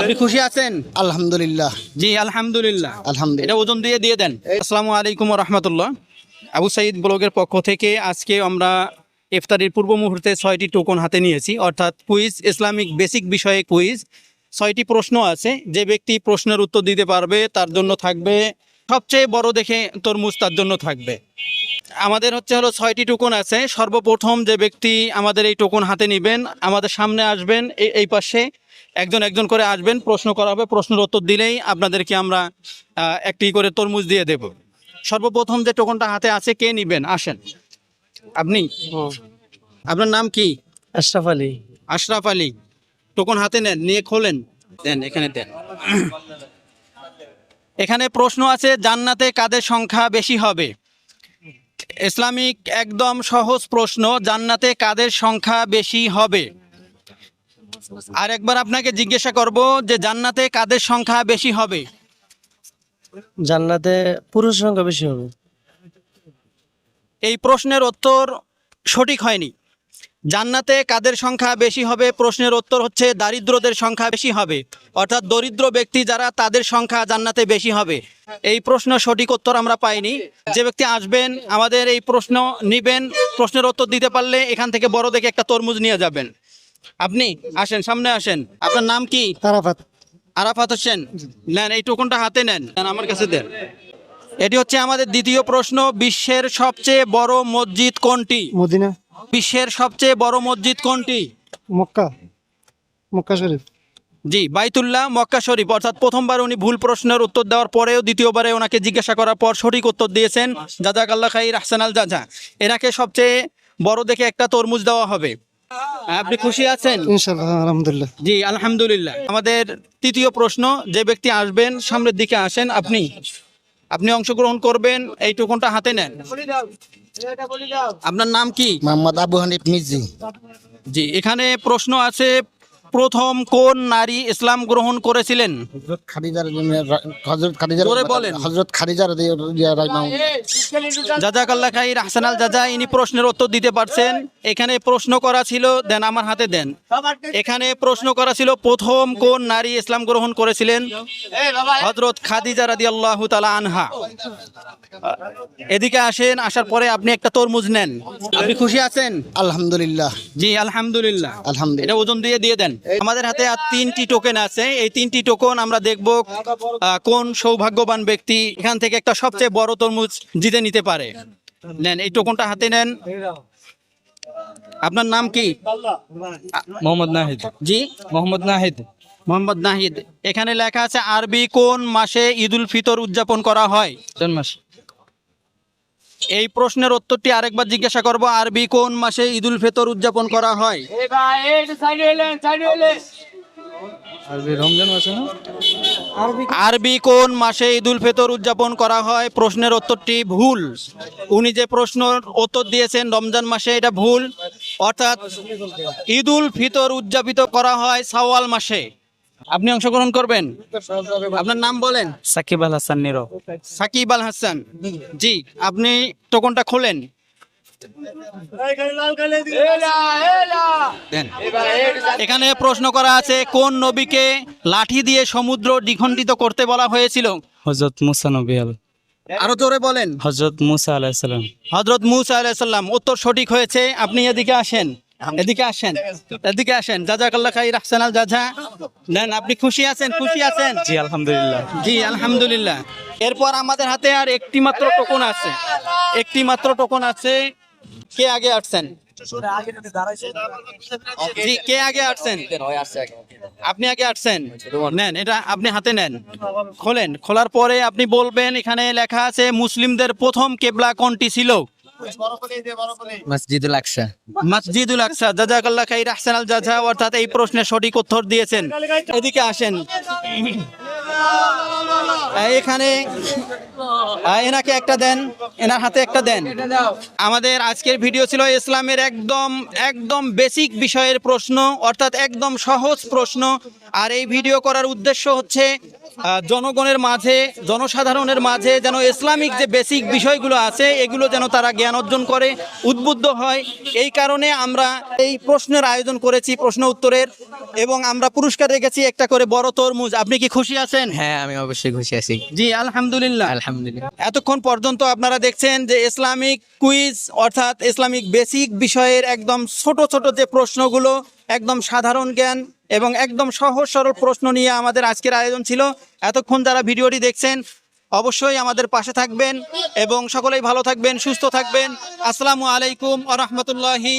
আপনি খুশি আছেন? আলহামদুলিল্লাহ। জি আলহামদুলিল্লাহ। আলহামদুলিল্লাহ। এটা ওজন দিয়ে দিয়ে দেন। আসসালামু আলাইকুম রহমতুল্লাহ আবু সাইদ ব্লগের পক্ষ থেকে আজকে আমরা ইফতারির পূর্ব মুহূর্তে ছয়টি টোকন হাতে নিয়েছি। অর্থাৎ কুইজ ইসলামিক বেসিক বিষয়ে কুইজ। ছয়টি প্রশ্ন আছে। যে ব্যক্তি প্রশ্নের উত্তর দিতে পারবে তার জন্য থাকবে। সবচেয়ে বড় দেখে তরমুজ তার জন্য থাকবে। আমাদের হচ্ছে হলো ছয়টি টোকন আছে। সর্বপ্রথম যে ব্যক্তি আমাদের এই টোকন হাতে নেবেন আমাদের সামনে আসবেন এই এই পাশে একজন একজন করে আসবেন প্রশ্ন করা হবে প্রশ্নের উত্তর দিলেই আপনাদেরকে আমরা একটি করে তরমুজ দিয়ে দেব। সর্বপ্রথম যে টোকনটা হাতে আছে কে নিবেন? আসেন। আপনি? আপনার নাম কি? আশরাফ আলী। আশরাফ আলী। টোকন হাতে নেন নিয়ে খোলেন। দেন এখানে দেন। এখানে প্রশ্ন আছে জান্নাতে কাদের সংখ্যা বেশি হবে? ইসলামিক একদম সহজ প্রশ্ন জান্নাতে কাদের সংখ্যা বেশি হবে? আর একবার আপনাকে জিজ্ঞাসা করব যে জান্নাতে কাদের সংখ্যা বেশি হবে? জান্নাতে পুরুষ সংখ্যা বেশি হবে। এই প্রশ্নের উত্তর সঠিক হয়নি। জান্নাতে কাদের সংখ্যা বেশি হবে? প্রশ্নের উত্তর হচ্ছে দারিদ্রদের সংখ্যা বেশি হবে। অর্থাৎ দরিদ্র ব্যক্তি যারা তাদের সংখ্যা জান্নাতে বেশি হবে। এই প্রশ্ন সঠিক উত্তর আমরা পাইনি। যে ব্যক্তি আসবেন আমাদের এই প্রশ্ন নিবেন প্রশ্নের উত্তর দিতে পারলে এখান থেকে বড় দেখে একটা তরমুজ নিয়ে যাবেন। আপনি আসেন সামনে আসেন। আপনার নাম কি? তারাফাত। আরাফাত হোসেন। নেন এই টোকনটা হাতে নেন। আমার কাছে দেন। এটি হচ্ছে আমাদের দ্বিতীয় প্রশ্ন বিশ্বের সবচেয়ে বড় মসজিদ কোনটি? মদিনা। বিশ্বের সবচেয়ে বড় মসজিদ কোনটি? মক্কা। মক্কা শরীফ। জি বাইতুল্লাহ মক্কা শরীফ। অর্থাৎ প্রথমবার উনি ভুল প্রশ্নের উত্তর দেওয়ার পরেও দ্বিতীয়বারে ওনাকে জিজ্ঞাসা করার পর সঠিক উত্তর দিয়েছেন। জাজাক আল্লাহ খাই রাহসানাল জাজা। এনাকে সবচেয়ে বড় দেখে একটা তরমুজ দেওয়া হবে। আপনি খুশি আছেন? আলহামদুলিল্লাহ। জি আলহামদুলিল্লাহ। আমাদের তৃতীয় প্রশ্ন যে ব্যক্তি আসবেন সামনের দিকে আসেন আপনি? আপনি অংশগ্রহণ করবেন এই টুকুনটা হাতে নেন। আপনার নাম কি? মোহাম্মদ আবু হানিফ মিজি জি এখানে প্রশ্ন আছে প্রথম কোন নারী ইসলাম গ্রহণ করেছিলেন? হজরত খাদিজার হজরত খাদিজার জোরে বলেন। হজরত খাদিজার জাজাকাল্লা খাই হাসানাল জাজা ইনি প্রশ্নের উত্তর দিতে পারছেন। এখানে প্রশ্ন করা ছিল দেন আমার হাতে দেন। এখানে প্রশ্ন করা ছিল প্রথম কোন নারী ইসলাম গ্রহণ করেছিলেন? খাদিজা আল্লাহ আনহা। এদিকে আসেন আসার পরে আপনি একটা তরমুজ নেন। আপনি খুশি আছেন? আলহামদুলিল্লাহ। জি আলহামদুলিল্লাহ। আলহামদুলিল্লাহ। এটা ওজন দিয়ে দিয়ে দেন। আমাদের হাতে আর তিনটি টোকেন আছে। এই তিনটি টোকন আমরা দেখব কোন সৌভাগ্যবান ব্যক্তি এখান থেকে একটা সবচেয়ে বড় তরমুজ জিতে নিতে পারে। নেন এই টোকনটা হাতে নেন। আপনার নাম কি? মোহাম্মদ নাহিদ। জি? মোহাম্মদ নাহিদ। মোহাম্মদ নাহিদ। এখানে লেখা আছে আরবি কোন মাসে ঈদুল ফিতর উদযাপন করা হয়? জন্মাস এই প্রশ্নের উত্তরটি আরেকবার জিজ্ঞাসা করব আরবি কোন মাসে ঈদুল ফিতর উদযাপন করা হয়? আরবি রমজান মাসে না? আরবি কোন মাসে ঈদুল ফিতর উদযাপন করা হয়? প্রশ্নের উত্তরটি ভুল। উনি যে প্রশ্ন উত্তর দিয়েছেন রমজান মাসে এটা ভুল। অর্থাৎ ঈদুল ফিতর উদযাপিত করা হয় সাওয়াল মাসে। আপনি অংশগ্রহণ করবেন? আপনার নাম বলেন? সাকিব আল হাসান নীরব সাকিব আল হাসান। জি আপনি টোকনটা খোলেন। এখানে প্রশ্ন করা আছে কোন নবীকে লাঠি দিয়ে সমুদ্র দ্বিখণ্ডিত করতে বলা হয়েছিল? হজরত মুসা নবী আল আরও জোরে বলেন। হজরত মুসা আলাইসালাম হজরত মুসা আলাইসাল্লাম উত্তর সঠিক হয়েছে। আপনি এদিকে আসেন। এদিকে আসেন। এদিকে আসেন। জাজাকাল্লাহ খাই রাহসানাল জাজা নেন আপনি খুশি আছেন খুশি আছেন? জি আলহামদুলিল্লাহ। জি আলহামদুলিল্লাহ। এরপর আমাদের হাতে আর একটি মাত্র টোকন আছে। একটি মাত্র টোকন আছে। কে আগে আসছেন? জি কে আগে আসছেন? আপনি আগে আসছেন। নেন এটা আপনি হাতে নেন। খোলেন। খোলার পরে আপনি বলবেন এখানে লেখা আছে মুসলিমদের প্রথম কেবলা কোনটি ছিল? মসজিদুল আকসা। মসজিদুল আকসা জাজাকাল্লাহ খাইর আহসানাল জাজা অর্থাৎ এই প্রশ্নের সঠিক উত্তর দিয়েছেন। এদিকে আসেন। এখানে এনাকে একটা দেন এনার হাতে একটা দেন। আমাদের আজকের ভিডিও ছিল ইসলামের একদম একদম বেসিক বিষয়ের প্রশ্ন অর্থাৎ একদম সহজ প্রশ্ন। আর এই ভিডিও করার উদ্দেশ্য হচ্ছে জনগণের মাঝে জনসাধারণের মাঝে যেন ইসলামিক যে বেসিক বিষয়গুলো আছে এগুলো যেন তারা জ্ঞান অর্জন করে উদ্বুদ্ধ হয়। এই কারণে আমরা এই প্রশ্নের আয়োজন করেছি প্রশ্ন উত্তরের এবং আমরা পুরস্কার রেখেছি একটা করে বড় তরমুজ। আপনি কি খুশি আছেন? হ্যাঁ আমি অবশ্যই খুশি আছি। জি আলহামদুলিল্লাহ। আলহামদুলিল্লাহ। এতক্ষণ পর্যন্ত আপনারা দেখছেন যে ইসলামিক কুইজ অর্থাৎ ইসলামিক বেসিক বিষয়ের একদম ছোট ছোট যে প্রশ্নগুলো একদম সাধারণ জ্ঞান এবং একদম সহজ, সরল প্রশ্ন নিয়ে আমাদের আজকের আয়োজন ছিল। এতক্ষণ যারা ভিডিওটি দেখছেন, অবশ্যই আমাদের পাশে থাকবেন এবং সকলেই ভালো থাকবেন, সুস্থ থাকবেন। আসসালামু আলাইকুম আ রহমতুল্লাহি